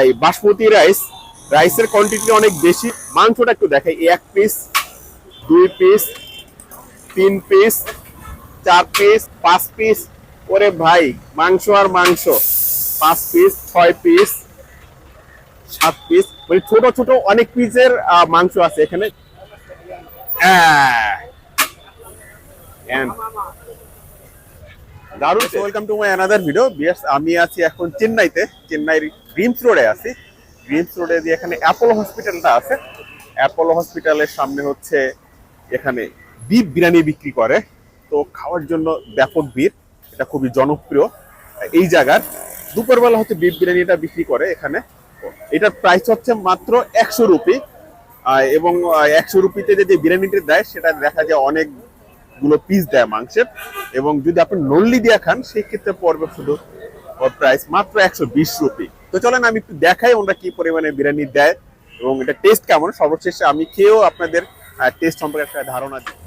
এই বাসমতি রাইস রাইসের কোয়ান্টিটি অনেক বেশি। মাংসটা একটু দেখাই, এক পিস দুই পিস তিন পিস চার পিস পাঁচ পিস ওরে ভাই, মাংস আর মাংস। পাঁচ পিস ছয় পিস সাত পিস মানে ছোট ছোট অনেক পিসের মাংস আছে এখানে। and- দারুণ welcome to my another video viewers আমি আছি এখন চেন্নাইতে চেন্নাইয়ের ড্রিমস রোডে আছি। ড্রিমস রোডে দিয়ে এখানে অ্যাপোলো হসপিটালটা আছে। অ্যাপোলো হসপিটালের সামনে হচ্ছে এখানে বিফ বিরিয়ানি বিক্রি করে। তো খাওয়ার জন্য ব্যাপক ভিড় এটা খুবই জনপ্রিয়। এই জায়গার দুপুরবেলা হচ্ছে বিফ বিরিয়ানিটা বিক্রি করে এখানে। এটার প্রাইস হচ্ছে মাত্র একশো রুপি। এবং একশো রুপিতে যে বিরিয়ানিটা দেয় সেটা দেখা যায় অনেক গুলো পিস দেয় মাংসের এবং যদি আপনি নল্লি দিয়ে খান সেই ক্ষেত্রে পড়বে শুধু ওর প্রাইস মাত্র একশো বিশ রুপি। তো চলেন আমি একটু দেখাই ওরা কি পরিমাণে বিরিয়ানি দেয় এবং এটা টেস্ট কেমন। সর্বশেষে আমি খেয়েও আপনাদের টেস্ট সম্পর্কে একটা ধারণা দিই।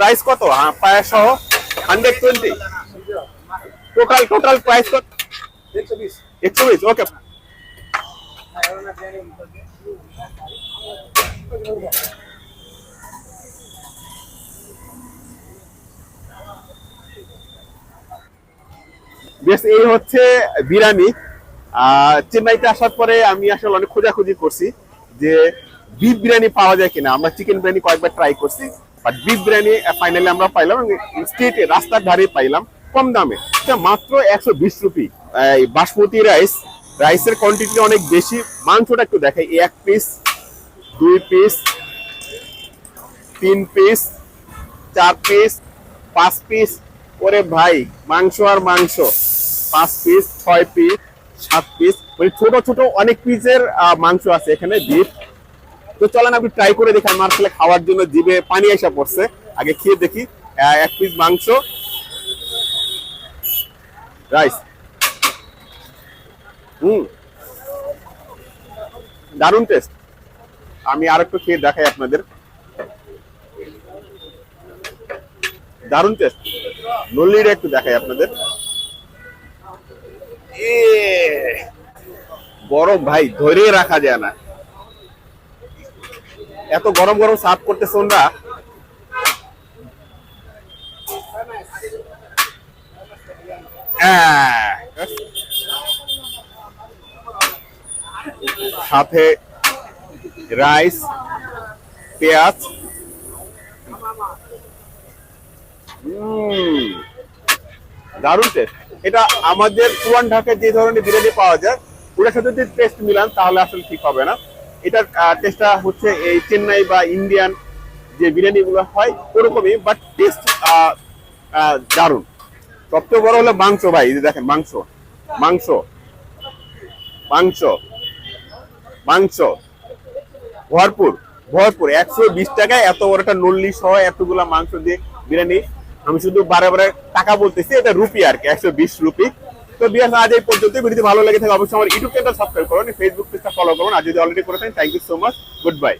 প্রাইস কত? হ্যাঁ পায়া সহ hundred twenty total total price কত? একশো বিশ। ওকে বেশ এই হচ্ছে বিরিয়ানি আহ, চেন্নাইতে আসার পরে আমি আসলে অনেক খোঁজাখুঁজি করছি যে বিফ বিরিয়ানি পাওয়া যায় কিনা। আমরা চিকেন বিরিয়ানি কয়েকবার ট্রাই করছি বাট বিফ বিরিয়ানি ফাইনালি আমরা পাইলাম স্ট্রিটে রাস্তার ধারে পাইলাম কম দামে। মাত্র একশো বিশ রুপি। বাসমতি রাইস রাইসের কোয়ান্টিটি অনেক বেশি। মাংসটা একটু দেখাই। এক পিস দুই পিস তিন পিস চার পিস পাঁচ পিস ওরে ভাই, মাংস আর মাংস। পাঁচ পিস ছয় পিস সাত পিস মানে ছোট ছোট অনেক পিসের মাংস আছে এখানে বিফ তো চলেন আপনি ট্রাই করে দেখি, আমার আসলে খাওয়ার জন্য জিভে পানি আসা পড়ছে। আগে খেয়ে দেখি। এক পিস মাংস রাইস হুম। দারুণ টেস্ট আমি আর একটু খেয়ে দেখাই আপনাদের। দারুণ টেস্ট নল্লিটা একটু দেখাই আপনাদের। গরম ভাই ধরে রাখা যায় না। এত গরম গরম সার্ভ করতেছে ওরা। আহ, সাথে রাইস, পেঁয়াজ। দারুণ টেস্ট এটা আমাদের পুরান ঢাকায় যে ধরনের বিরিয়ানি পাওয়া যায়, ওটার সাথে যদি টেস্ট মিলান, তাহলে আসলে ঠিক হবে না। এটার টেস্টটা হচ্ছে এই চেন্নাই বা ইন্ডিয়ান যে বিরিয়ানিগুলো হয়, ওরকমই বাট টেস্ট দারুণ। সবচেয়ে বড় হলো মাংস ভাই দেখেন, মাংস। মাংস। মাংস। মাংস। ভরপুর ভরপুর। একশো বিশ টাকায় এত বড় একটা নল্লি সহ এতগুলা মাংস দিয়ে বিরিয়ানি। আমি শুধু বারে বারে টাকা বলতেছি, এটা রুপি আর কি, একশো বিশ রুপি। তো বিয়াস আজ এই পর্যন্ত ভিডিওটি ভালো লেগে থাকে অবশ্যই আমার ইউটিউব চ্যানেল সাবস্ক্রাইব করুন ফেসবুক পেজটা ফলো করুন। আর যদি অলরেডি করে থাকেন thank you so much good bye